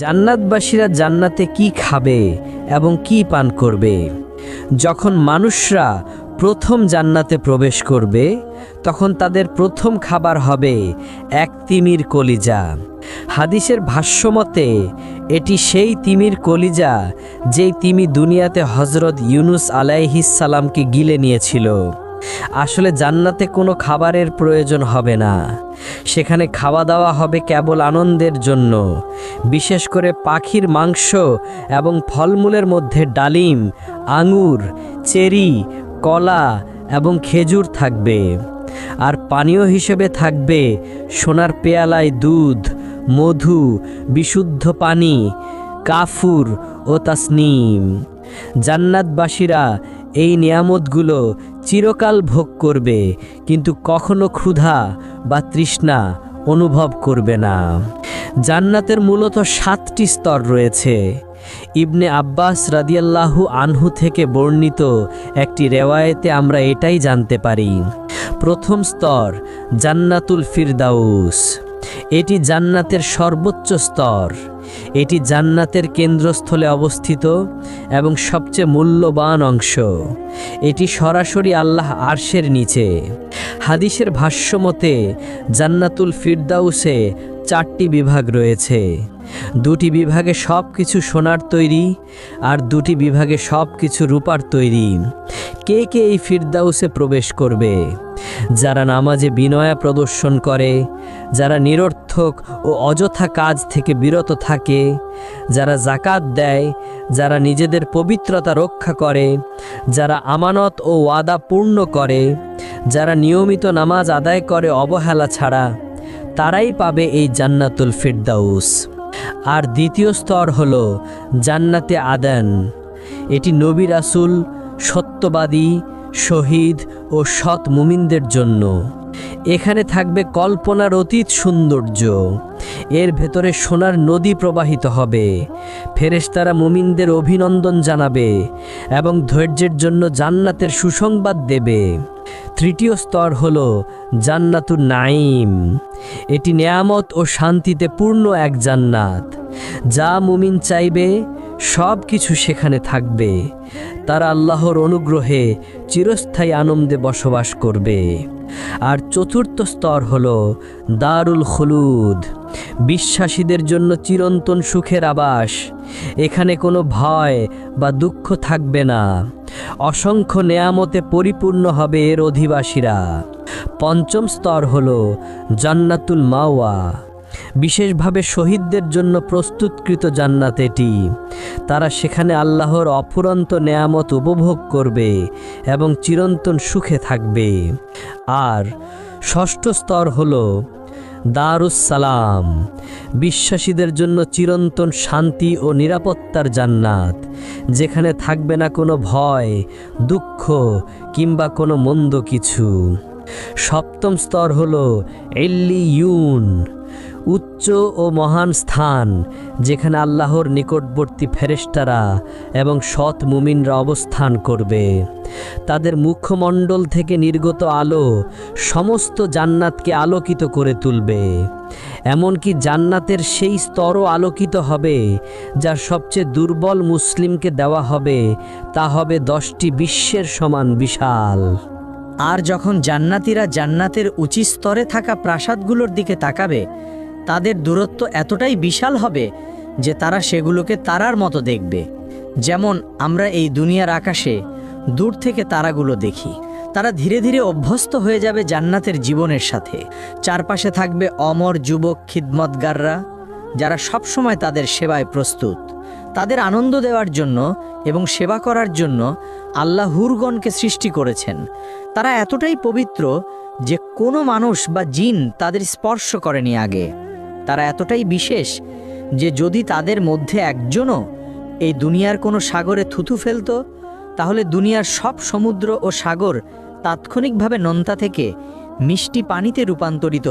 জান্নাতবাসীরা জান্নাতে কি খাবে এবং কি পান করবে? যখন মানুষরা প্রথম জান্নাতে প্রবেশ করবে, তখন তাদের প্রথম খাবার হবে এক তিমির কলিজা। হাদিসের ভাষ্যমতে, এটি সেই তিমির কলিজা যেই তিমি দুনিয়াতে হজরত ইউনুস আলাইহিসালামকে গিলে নিয়েছিল। আসলে জান্নাতে কোনো খাবারের প্রয়োজন হবে না। সেখানে খাওয়া দাওয়া হবে কেবল আনন্দের জন্য। বিশেষ করে পাখির মাংস এবং ফলমূলের মধ্যে ডালিম, আঙুর, চেরি, কলা এবং খেজুর থাকবে। আর পানীয় হিসেবে থাকবে সোনার পেয়ালায় দুধ, মধু, বিশুদ্ধ পানি, কাফুর ও তাসনিম। জান্নাতবাসীরা এই নিয়ামতগুলো চিরকাল ভোগ করবে, কিন্তু কখনো ক্ষুধা বা তৃষ্ণা অনুভব করবে না। জান্নাতের মূলত সাতটি স্তর রয়েছে। ইবনে আব্বাস রাদিয়াল্লাহু আনহু থেকে বর্ণিত একটি রেওয়ায়েতে আমরা এটাই জানতে পারি। প্রথম স্তর, জান্নাতুল ফিরদাউস। এটি জান্নাতের সর্বোচ্চ স্তর। এটি জান্নাতের কেন্দ্রস্থলে অবস্থিত এবং সবচেয়ে মূল্যবান অংশ। এটি সরাসরি আল্লাহ আরশের নিচে। হাদিসের ভাষ্যমতে জান্নাতুল ফিরদাউসে চারটি বিভাগ রয়েছে। দুটি বিভাগে সব কিছু সোনার তৈরি আর দুটি বিভাগে সব কিছু রূপার তৈরি। কে কে এই ফিরদাউসে প্রবেশ করবে? যারা নামাজে বিনয়া প্রদর্শন করে, যারা নিরর্থক ও অযথা কাজ থেকে বিরত থাকে। যারা জাকাত দেয়, যারা নিজেদের পবিত্রতা রক্ষা করে, যারা আমানত ও ওয়াদা পূর্ণ করে, যারা নিয়মিত নামাজ আদায় করে অবহেলা ছাড়া, তারাই পাবে এই জান্নাতুল ফিরদাউস। আর দ্বিতীয় স্তর হল জান্নাতে আদান। এটি নবী রাসুল, সত্যবাদী শহীদ ও সৎ মুমিনদের জন্য। এখানে থাকবে কল্পনার অতীত সৌন্দর্য। এর ভেতরে সোনার নদী প্রবাহিত হবে। ফেরেশতারা মুমিনদের অভিনন্দন জানাবে এবং ধৈর্যের জন্য জান্নাতের সুসংবাদ দেবে। তৃতীয় স্তর হল জান্নাতুর নাইম এটি নেয়ামত ও শান্তিতে পূর্ণ এক জান্নাত। যা মুমিন চাইবে সব কিছু সেখানে থাকবে। তারা আল্লাহর অনুগ্রহে চিরস্থায়ী আনন্দে বসবাস করবে। আর চতুর্থ স্তর হল দারুল খুলুদ। বিশ্বাসীদের জন্য চিরন্তন সুখের আবাস। এখানে কোনো ভয় বা দুঃখ থাকবে না। অসংখ্য নেয়ামতে পরিপূর্ণ হবে এর অধিবাসীরা। পঞ্চম স্তর হল জান্নাতুল মাওয়া। বিশেষভাবে শহীদদের জন্য প্রস্তুতকৃত জান্নাত এটি। তারা সেখানে আল্লাহর অফুরন্ত নেয়ামত উপভোগ করবে এবং চিরন্তন সুখে থাকবে। আর ষষ্ঠ স্তর হল দারুসালাম বিশ্বাসীদের জন্য চিরন্তন শান্তি ও নিরাপত্তার জান্নাত, যেখানে থাকবে না কোনো ভয়, দুঃখ কিংবা কোনো মন্দ কিছু। সপ্তম স্তর হল এল্লিউন উচ্চ ও মহান স্থান, যেখানে আল্লাহর নিকটবর্তী ফেরেস্তারা এবং সৎ মুমিনরা অবস্থান করবে। তাদের মুখমণ্ডল থেকে নির্গত আলো সমস্ত জান্নাতকে আলোকিত করে তুলবে। এমনকি জান্নাতের সেই স্তরও আলোকিত হবে যা সবচেয়ে দুর্বল মুসলিমকে দেওয়া হবে, তা হবে দশটি বিশ্বের সমান বিশাল। আর যখন জান্নাতীরা জান্নাতের উঁচু স্তরে থাকা প্রাসাদগুলোর দিকে তাকাবে তাদের দূরত্ব এতটাই বিশাল হবে যে তারা সেগুলোকে তারার মতো দেখবে। যেমন আমরা এই দুনিয়ার আকাশে দূর থেকে তারাগুলো দেখি। তারা ধীরে ধীরে অভ্যস্ত হয়ে যাবে জান্নাতের জীবনের সাথে। চারপাশে থাকবে অমর যুবক খিদমতগাররা, যারা সবসময় তাদের সেবায় প্রস্তুত। তাদের আনন্দ দেওয়ার জন্য এবং সেবা করার জন্য আল্লাহ হুরগণকে সৃষ্টি করেছেন। তারা এতটাই পবিত্র যে কোনো মানুষ বা জিন তাদের স্পর্শ করেনি আগে। তারা এতটাই বিশেষ যে যদি তাদের মধ্যে একজনও এই দুনিয়ার কোনো সাগরে থুথু ফেলত, তাহলে দুনিয়ার সব সমুদ্র ও সাগর তাৎক্ষণিকভাবে নন্তা থেকে মিষ্টি পানিতে রূপান্তরিত